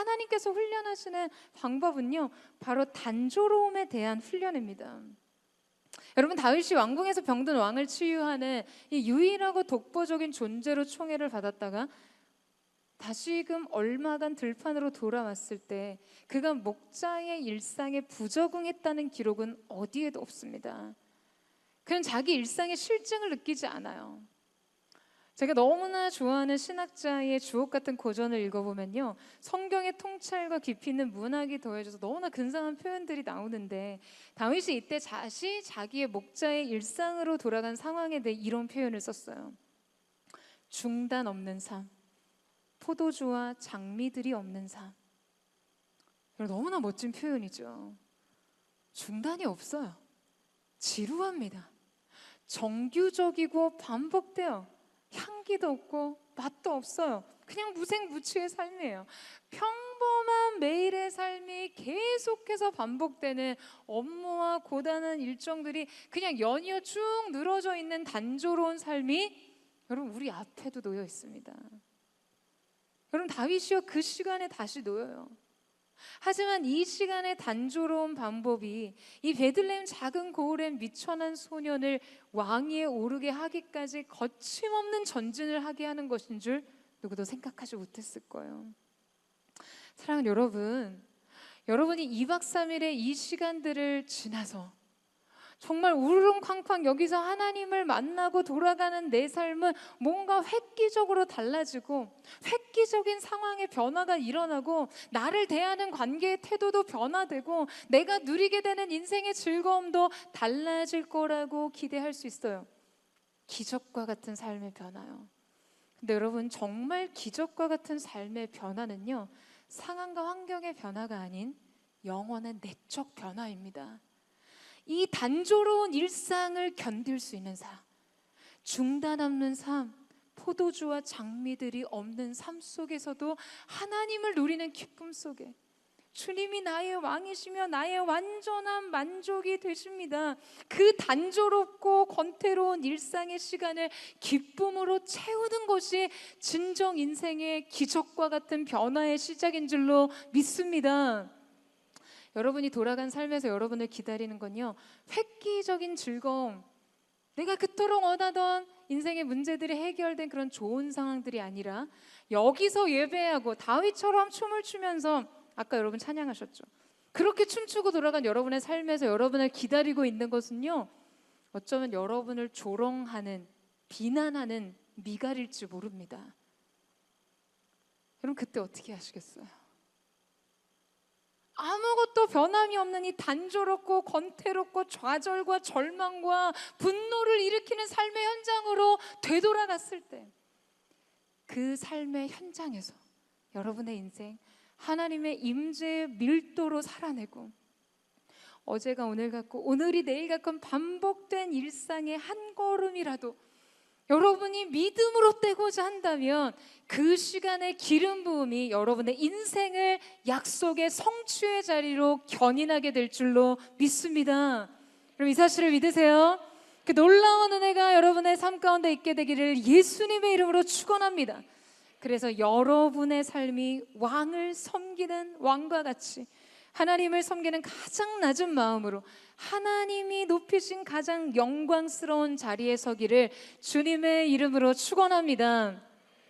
하나님께서 훈련하시는 방법은요, 바로 단조로움에 대한 훈련입니다. 여러분 다윗이 왕궁에서 병든 왕을 치유하는 이 유일하고 독보적인 존재로 총애를 받았다가 다시금 얼마간 들판으로 돌아왔을 때 그가 목자의 일상에 부적응했다는 기록은 어디에도 없습니다. 그는 자기 일상의 실증을 느끼지 않아요. 제가 너무나 좋아하는 신학자의 주옥 같은 고전을 읽어보면요. 성경의 통찰과 깊이 있는 문학이 더해져서 너무나 근사한 표현들이 나오는데 다윗이 이때 다시 자기의 목자의 일상으로 돌아간 상황에 대해 이런 표현을 썼어요. 중단 없는 삶, 포도주와 장미들이 없는 삶. 너무나 멋진 표현이죠. 중단이 없어요. 지루합니다. 정규적이고 반복돼요. 향기도 없고 맛도 없어요. 그냥 무생무취의 삶이에요. 평범한 매일의 삶이 계속해서 반복되는 업무와 고단한 일정들이 그냥 연이어 쭉 늘어져 있는 단조로운 삶이 여러분 우리 앞에도 놓여 있습니다. 여러분 다윗이요 그 시간에 다시 놓여요. 하지만 이 시간의 단조로운 방법이 이 베들레헴 작은 고을의 미천한 소년을 왕위에 오르게 하기까지 거침없는 전진을 하게 하는 것인 줄 누구도 생각하지 못했을 거예요. 사랑하는 여러분, 여러분이 2박 3일의 이 시간들을 지나서 정말 우르릉쾅쾅 여기서 하나님을 만나고 돌아가는 내 삶은 뭔가 획기적으로 달라지고 획기적인 상황의 변화가 일어나고 나를 대하는 관계의 태도도 변화되고 내가 누리게 되는 인생의 즐거움도 달라질 거라고 기대할 수 있어요. 기적과 같은 삶의 변화요. 근데 여러분 정말 기적과 같은 삶의 변화는요. 상황과 환경의 변화가 아닌 영원한 내적 변화입니다. 이 단조로운 일상을 견딜 수 있는 삶, 중단 없는 삶, 포도주와 장미들이 없는 삶 속에서도 하나님을 누리는 기쁨 속에 주님이 나의 왕이시며 나의 완전한 만족이 되십니다. 그 단조롭고 권태로운 일상의 시간을 기쁨으로 채우는 것이 진정 인생의 기적과 같은 변화의 시작인 줄로 믿습니다. 여러분이 돌아간 삶에서 여러분을 기다리는 건요. 획기적인 즐거움. 내가 그토록 원하던 인생의 문제들이 해결된 그런 좋은 상황들이 아니라 여기서 예배하고 다윗처럼 춤을 추면서 아까 여러분 찬양하셨죠. 그렇게 춤추고 돌아간 여러분의 삶에서 여러분을 기다리고 있는 것은요. 어쩌면 여러분을 조롱하는 비난하는 미갈일지 모릅니다. 여러분 그때 어떻게 하시겠어요? 아무것도 변함이 없는 이 단조롭고 권태롭고 좌절과 절망과 분노를 일으키는 삶의 현장으로 되돌아갔을 때 그 삶의 현장에서 여러분의 인생 하나님의 임재의 밀도로 살아내고 어제가 오늘 같고 오늘이 내일 같건 반복된 일상의 한 걸음이라도 여러분이 믿음으로 떼고자 한다면 그 시간의 기름 부음이 여러분의 인생을 약속의 성취의 자리로 견인하게 될 줄로 믿습니다. 그럼 이 사실을 믿으세요? 그 놀라운 은혜가 여러분의 삶 가운데 있게 되기를 예수님의 이름으로 축원합니다. 그래서 여러분의 삶이 왕을 섬기는 왕과 같이 하나님을 섬기는 가장 낮은 마음으로 하나님이 높이신 가장 영광스러운 자리에 서기를 주님의 이름으로 축원합니다.